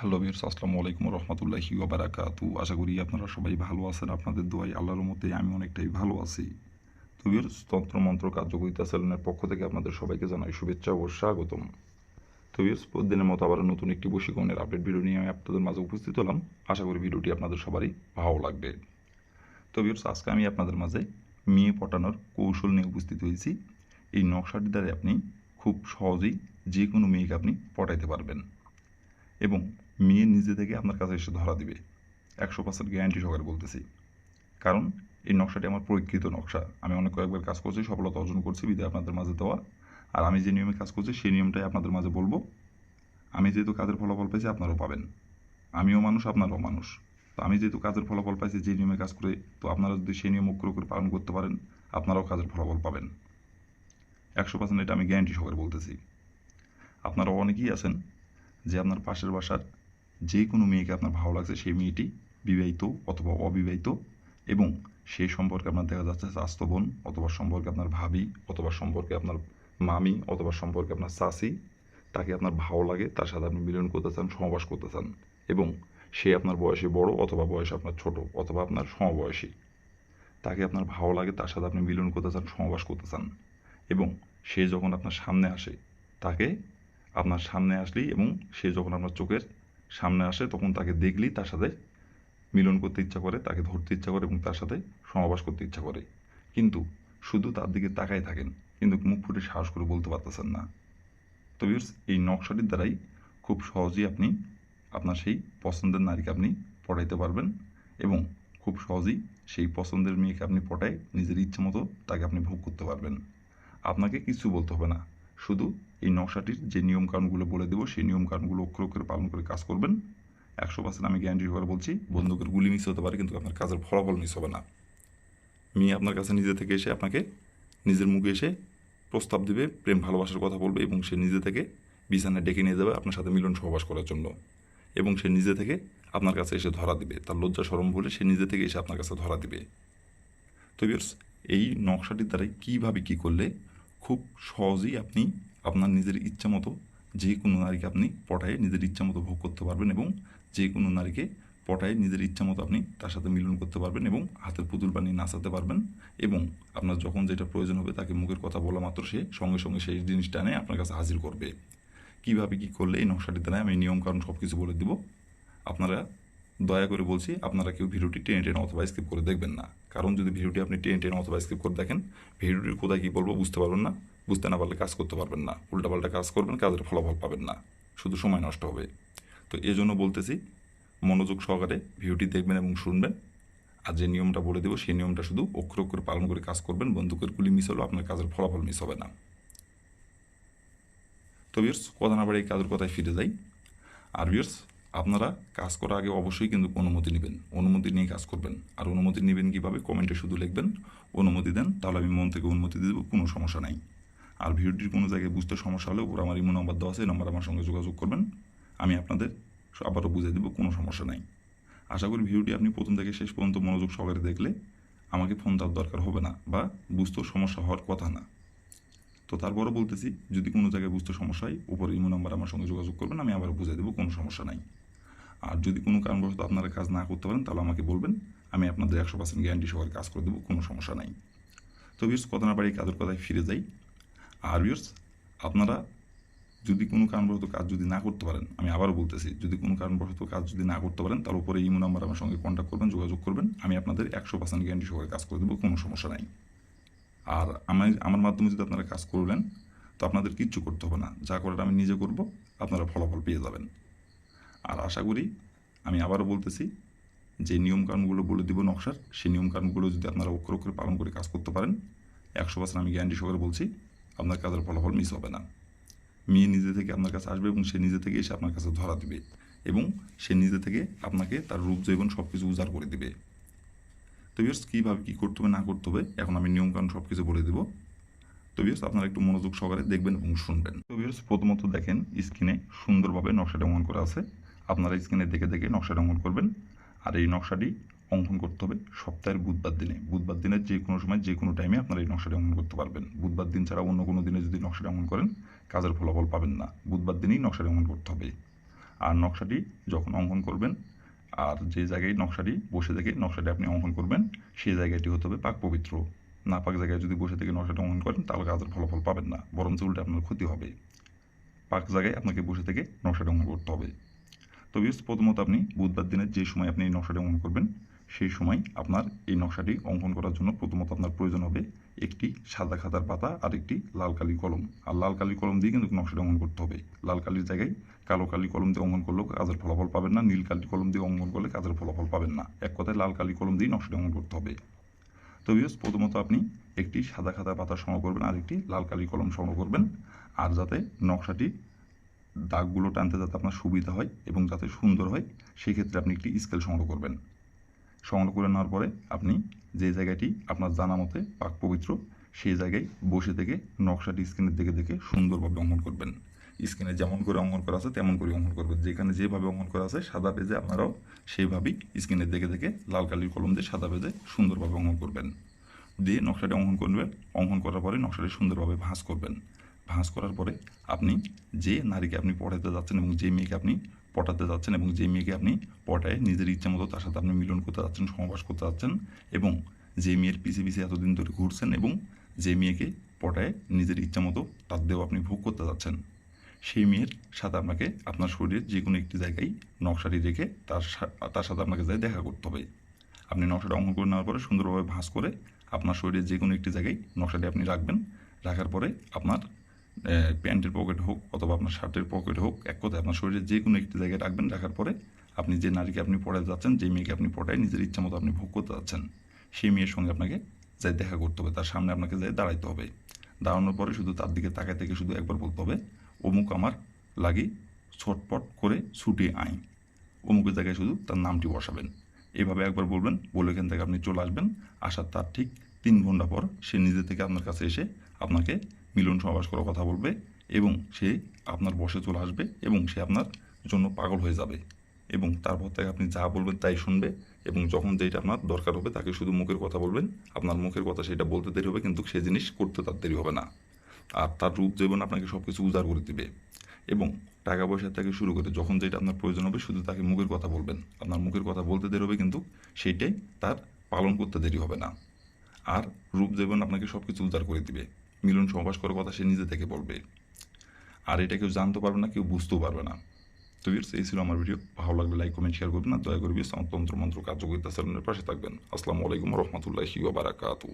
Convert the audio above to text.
Hello viewers আসসালামু আলাইকুম রহমতুল্লাহি ওবারাকাতু আশা করি আপনারা সবাই ভালো আছেন। আপনাদের দোয়াই আল্লাহর মতে আমি অনেকটাই ভালো আছি। তো ভিউর্স তন্ত্রমন্ত্র কার্যকরিতা চ্যানেলের পক্ষ থেকে আপনাদের সবাইকে জানাই শুভেচ্ছা ও স্বাগতম। তো ভিউর্স প্রতিদিনের মতো আবার নতুন একটি বশীকরণের আপডেট ভিডিও নিয়ে আমি আপনাদের মাঝে উপস্থিত হলাম। আশা করি ভিডিওটি আপনাদের সবারই ভালো লাগবে। তো ভিউর্স আজকে আমি আপনাদের মাঝে মেয়ে পটানোর কৌশল নিয়ে উপস্থিত হয়েছি। এই নকশাটি দ্বারা আপনি খুব সহজেই যে কোনো মেয়েকে আপনি পটাইতে পারবেন। এবং মেয়ে নিজে থেকে আপনার কাছে এসে ধরা দিবে। একশো পার্সেন্ট গ্যারান্টি সহকারে বলতেছি। কারণ এই নকশাটি আমার পরীক্ষিত নকশা। আমি অনেক কয়েকবার কাজ করছি, সফলতা অর্জন করছি বিধায় আপনাদের মাঝে দেওয়া। আর আমি যে নিয়মে কাজ করছি, সেই নিয়মটাই আপনাদের মাঝে বলব। আমি যেহেতু কাজের ফলাফল পাইছি আপনারাও পাবেন। আমিও মানুষ, আপনারাও মানুষ। তো আমি যেহেতু কাজের ফলাফল পাইছি, যে নিয়মে কাজ করে, তো আপনারা যদি সেই নিয়ম অক্ষর করে পালন করতে পারেন, আপনারাও কাজের ফলাফল পাবেন। একশো পার্সেন্ট এটা আমি গ্যারান্টি সহকারে বলতেছি। আপনারা অনেকেই আছেন যে আপনার পাশের বাসার যে কোনো মেয়েকে আপনার ভালো লাগছে সেই মেয়েটি বিবাহিত অথবা অবিবাহিত এবং সেই সম্পর্কে আপনার দেখা যাচ্ছে স্বাস্থ্য বোন অথবা সম্পর্কে আপনার ভাবি অথবা সম্পর্কে আপনার মামি অথবা সম্পর্কে আপনার চাষি তাকে আপনার ভালো লাগে, তার সাথে আপনি মিলন করতে চান সহবাস করতে চান এবং সে আপনার বয়সে বড় অথবা বয়সে আপনার ছোট অথবা আপনার সমবয়সী। তাকে আপনার ভালো লাগে, তার সাথে আপনি মিলন করতে চান সহবাস করতে চান এবং সে যখন আপনার সামনে আসে, তাকে আপনার সামনে আসলেই এবং সে যখন আপনার চোখের সামনে আসে, তখন তাকে দেখলেই তার সাথে মিলন করতে ইচ্ছা করে, তাকে ধরতে ইচ্ছা করে এবং তার সাথে সমাবাস করতে ইচ্ছা করে। কিন্তু শুধু তার দিকে তাকাই থাকেন, কিন্তু মুখ ফুটে সাহস করে বলতে পারতেছেন না। তো এই নকশাটির দ্বারাই খুব সহজেই আপনি, আপনার সেই পছন্দের নারীকে আপনি পটাইতে পারবেন এবং খুব সহজেই সেই পছন্দের মেয়েকে আপনি পটায় নিজের ইচ্ছে মতো তাকে আপনি ভোগ করতে পারবেন। আপনাকে কিছু বলতে হবে না। শুধু এই নকশাটির যে নিয়মকানুনগুলো বলে দেবো, সেই নিয়মকানুনগুলো অক্ষর অক্ষরে পালন করে কাজ করবেন। একশো পার্সেন্ট আমি গ্যারান্টি করে বলছি বন্দুকের গুলি মিস হতে পারে, কিন্তু আপনার কাজের ফলাফল মিস হবে না। মেয়ে আপনার কাছে নিজে থেকে এসে আপনাকে নিজের মুখে এসে প্রস্তাব দেবে, প্রেম, ভালোবাসার কথা বলবে, এবং সে নিজে থেকে বিছানায় ডেকে নিয়ে যাবে আপনার সাথে মিলন সহবাস করার জন্য। এবং সে নিজে থেকে আপনার কাছে এসে ধরা দিবে। তার লজ্জা সরম বলে সে নিজে থেকে এসে আপনার কাছে ধরা দিবে। তো ভিউয়ার্স এই নকশাটির দ্বারাই কীভাবে কী করলে খুব সহজেই আপনি আপনার নিজের ইচ্ছা মতো যে কোনো নারীকে আপনি পটায়ে নিজের ইচ্ছা মতো ভোগ করতে পারবেন এবং যে কোনো নারীকে পটায়ে নিজের ইচ্ছা মতো আপনি তার সাথে মিলন করতে পারবেন এবং হাতের পুতুল বানিয়ে নাচাতে পারবেন এবং আপনার যখন যেটা প্রয়োজন হবে তাকে মুখের কথা বলা মাত্র সে সঙ্গে সঙ্গে সেই জিনিসটা এনে আপনার কাছে হাজির করবে। কীভাবে কী করলে এই নকশাটি দ্বারা আমি নিয়মকানুন সব কিছু বলে দিব? আপনারা দয়া করে বলছি, আপনারা কেউ ভিডিওটি টেনে টেনে অথবা স্কিপ করে দেখবেন না। কারণ যদি ভিডিওটি আপনি টেনে টেনে অথবা স্কিপ করে দেখেন, ভিডিওটির কোথায় কী বলব বুঝতে পারবেন না, বুঝতে না পারলে কাজ করতে পারবেন না, উল্টাপাল্টা কাজ করবেন, কাজের ফলাফল পাবেন না। শুধু সময় নষ্ট হবে। তো এই জন্য বলতেছি, মনোযোগ সহকারে ভিডিওটি দেখবেন এবং শুনবেন। আর যে নিয়মটা বলে দেবো, সেই নিয়মটা শুধু অক্ষর অক্ষর পালন করে কাজ করবেন, বন্দুকের গুলি মিস হলেও আপনার কাজের ফলাফল মিস হবে না। তো বিয়ার্স কথা না বাড়ি কাজের কথায় ফিরে যাই। আর বিয়ার্স আপনারা কাজ করার আগে অবশ্যই কিন্তু অনুমতি নেবেন। অনুমতি নিয়ে কাজ করবেন। আর অনুমতি নেবেন কীভাবে? কমেন্টে শুধু লিখবেন, অনুমতি দেন, তাহলে আমি মন থেকে অনুমতি দেবো, কোনো সমস্যা নাই। আর ভিডিওটির কোনো জায়গায় বুঝতে সমস্যা হলে ওপর আমার ইমো নাম্বার দেওয়া আছে নাম্বার আমার সঙ্গে যোগাযোগ করবেন। আমি আপনাদের আবারও বুঝিয়ে দেবো, কোনো সমস্যা নাই। আশা করি ভিডিওটি আপনি প্রথম থেকে শেষ পর্যন্ত মনোযোগ সহকারে দেখলে আমাকে ফোন দেওয়ার দরকার হবে না বা বুঝতেও সমস্যা হওয়ার কথা না। তো তারপরও বলতেছি, যদি কোনো জায়গায় বুঝতে সমস্যা হয় উপরে ইমো নাম্বার আমার সঙ্গে যোগাযোগ করবেন, আমি আবার বুঝিয়ে দেবো, কোনো সমস্যা নাই। আর যদি কোনো কারণবশত আপনারা কাজ না করতে পারেন, তাহলে আমাকে বলবেন। আমি আপনাদের একশো পার্সেন্ট গ্যারান্টি সহকারে কাজ করে দেবো, কোনো সমস্যা নাই। তো বিয়ার্স কথা না পারি, কাজের কথায় ফিরে যাই। আর বিয়ার্স আপনারা যদি কোনো কারণবশত কাজ যদি না করতে পারেন, আমি আবারও বলতেছি, যদি কোনো কারণবশত কাজ যদি না করতে পারেন, তার উপরে ইমো নাম্বার আমার সঙ্গে কন্ট্যাক্ট করবেন, যোগাযোগ করবেন, আমি আপনাদের একশো পার্সেন্ট গ্যারান্টি সহকারে কাজ করে দেবো, কোনো সমস্যা নাই। আর আমার আমার মাধ্যমে যদি আপনারা কাজ করলেন, তো আপনাদের কিচ্ছু করতে হবে না। যা করার আমি নিজে করব, আপনারা ফলাফল পেয়ে যাবেন। আর আশা করি আমি আবারও বলতেছি, যে নিয়মকানুনগুলো বলে দিব নকশার, সেই নিয়মকানুনগুলো যদি আপনারা অক্ষর অক্ষরে পালন করে কাজ করতে পারেন, একশো পার্সেন্ট আমি গ্যারান্টি সহকারে বলছি, আপনার কাজের ফলাফল মিস হবে না। মেয়ে নিজে থেকে আপনার কাছে আসবে এবং সে নিজে থেকে এসে আপনার কাছে ধরা দিবে এবং সে নিজে থেকে আপনাকে তার রূপ, জৈবন সব কিছু উজাড় করে দিবে। তো কীভাবে, কী করতে হবে, না করতে হবে, এখন আমি নিয়মকানুন সব কিছু বলে দেবো। তো আপনারা একটু মনোযোগ সহকারে দেখবেন এবং শুনবেন। তো প্রথমত দেখেন স্ক্রিনে সুন্দরভাবে নকশাটা অঙ্কন করা আছে। আপনারা স্ক্রিনে দেখে দেখে নকশাটা অঙ্কন করবেন আর এই নকশাটি অঙ্কন করতে হবে সপ্তাহের বুধবার দিনে। বুধবার দিনের যে কোনো সময়, যে কোনো টাইমে আপনারা এই নকশাটি অঙ্কন করতে পারবেন। বুধবার দিন ছাড়া অন্য কোনো দিনে যদি নকশাটি অঙ্কন করেন, কাজের ফলাফল পাবেন না। বুধবার দিনেই নকশাটি অঙ্কন করতে হবে। আর নকশাটি যখন অঙ্কন করবেন, আর যে জায়গায় নকশাটি বসে থেকে নকশাটি আপনি অঙ্কন করবেন, সেই জায়গাটি হতে হবে পাক পবিত্র। না পাক জায়গায় যদি বসে থেকে নকশাটা অঙ্কন করেন, তাহলে কাজের ফলাফল পাবেন না। বরঞ্চ উল্টে আপনার ক্ষতি হবে। পাক জায়গায় আপনাকে বসে থেকে নকশাটা অঙ্কন করতে হবে। তো বিয়স প্রথমত আপনি বুধবার দিনের যে সময় আপনি এই নকশাটি অঙ্কন করবেন, সেই সময় আপনার এই নকশাটি অঙ্কন করার জন্য প্রথমত আপনার প্রয়োজন হবে একটি সাদা খাতার পাতা আর একটি লাল কালি কলম। আর লাল কালি কলম দিয়ে কিন্তু নকশাটা অঙ্কন করতে হবে। লাল কালির জায়গায় কালো কালি কলম দিয়ে অঙ্কন করলেও কাজের ফলাফল পাবেন না, নীল কালি কলম দিয়ে অঙ্কন করলে কাজের ফলাফল পাবেন না। এক কথায় লাল কালি কলম দিয়ে নকশাটা অঙ্কন করতে হবে। তো বিয়স প্রথমত আপনি একটি সাদা খাতা পাতা সংগ্রহ করবেন আর একটি লাল কালি কলম সংগ্রহ করবেন। আর যাতে নকশাটি দাগগুলো টানতে যাতে আপনার সুবিধা হয় এবং যাতে সুন্দর হয় সেই ক্ষেত্রে আপনি একটি স্কেল সংগ্রহ করবেন। সংগ্রহ করে নেওয়ার পরে আপনি যে জায়গাটি আপনার জানা মতে পাক পবিত্র, সেই জায়গায় বসে থেকে নকশাটি স্ক্রিনের দিকে দেখে সুন্দরভাবে অঙ্কন করবেন। স্ক্রিনে যেমন করে অঙ্কন করা আছে, তেমন করে অঙ্কন করবেন। যেখানে যেভাবে অঙ্কন করা আছে, সাদা পেজে আপনারাও সেইভাবেই স্ক্রিনের দিকে দেখে লাল কালির কলম দিয়ে সাদা পেজে সুন্দরভাবে অঙ্কন করবেন। দিয়ে নকশাটি অঙ্কন করবেন। অঙ্কন করার পরে নকশাটি সুন্দরভাবে ভাঁজ করবেন। ভাঁজ করার পরে আপনি যে নারীকে আপনি পড়াতে যাচ্ছেন এবং যে মেয়েকে আপনি পটাতে যাচ্ছেন এবং যে মেয়েকে আপনি পটায় নিজের ইচ্ছা মতো তার সাথে আপনি মিলন করতে যাচ্ছেন সহবাস করতে যাচ্ছেন এবং যে মেয়ের পিছিয়ে পিছিয়ে এতদিন ধরে ঘুরছেন এবং যে মেয়েকে পটায় নিজের ইচ্ছা মতো তার দেহ আপনি ভোগ করতে যাচ্ছেন, সেই মেয়ের সাথে আপনাকে আপনার শরীরের যে কোনো একটি জায়গায় নকশাটি রেখে তার তার সাথে আপনাকে যাই দেখা করতে হবে। আপনি নকশাটা অঙ্কন করে নেওয়ার পরে সুন্দরভাবে ভাঁজ করে আপনার শরীরের যে কোনো একটি জায়গায় নকশাটি আপনি রাখবেন, রাখার পরে আপনার প্যান্টের পকেট হোক অথবা আপনার শার্টের পকেট হোক, এক কথায় আপনার শরীরের যে কোনো একটি জায়গায় রাখবেন, রাখার পরে আপনি যে নারীকে আপনি পড়াতে যাচ্ছেন, যে মেয়েকে আপনি পড়ায় নিজের ইচ্ছা মতো আপনি ভোগ করতে যাচ্ছেন, সেই মেয়ের সঙ্গে আপনাকে যাই দেখা করতে হবে, তার সামনে আপনাকে যাই দাঁড়াইতে হবে। দাঁড়ানোর পরে শুধু তার দিকে তাকায় থেকে শুধু একবার বলতে হবে, অমুক আমার লাগি ছটপট করে ছুটে আই অমুকের জায়গায় শুধু তার নামটি বসাবেন। এভাবে একবার বলবেন, বলে এখান থেকে আপনি চলে আসবেন। আসার তার ঠিক তিন ঘণ্টা পর সে নিজে থেকে আপনার কাছে এসে আপনাকে মিলন সহবাস করার কথা বলবে এবং সে আপনার বসে চলে আসবে এবং সে আপনার জন্য পাগল হয়ে যাবে এবং তারপর থেকে আপনি যা বলবেন তাই শুনবে এবং যখন যেটা আপনার দরকার হবে তাকে শুধু মুখের কথা বলবেন। আপনার মুখের কথা সেটা বলতে দেরি হবে কিন্তু সে জিনিস করতে তার দেরি হবে না। আর তার রূপ জীবন আপনাকে সব কিছু উজাড় করে দিবে এবং টাকা পয়সা থেকে শুরু করে যখন যেটা আপনার প্রয়োজন হবে শুধু তাকে মুখের কথা বলবেন। আপনার মুখের কথা বলতে দেরি হবে কিন্তু সেইটাই তার পালন করতে দেরি হবে না। আর রূপ জীবন আপনাকে সব কিছু উদ্ধার করে দিবে। মিলন সহবাস করার কথা সে নিজে থেকে বলবে। আর এটা কেউ জানতে পারবে না কেউ বুঝতেও পারবে না। তো ভিউয়ার্স, এই ছিল আমার ভিডিও। ভালো লাগলে লাইক কমেন্ট শেয়ার করবেন আর দয়া করবি বিশ তন্ত্র মন্ত্র কার্যকরিতা চ্যানেলের পাশে থাকবেন। আসসালামু আলাইকুম রহমতুল্লাহি বারাকাতু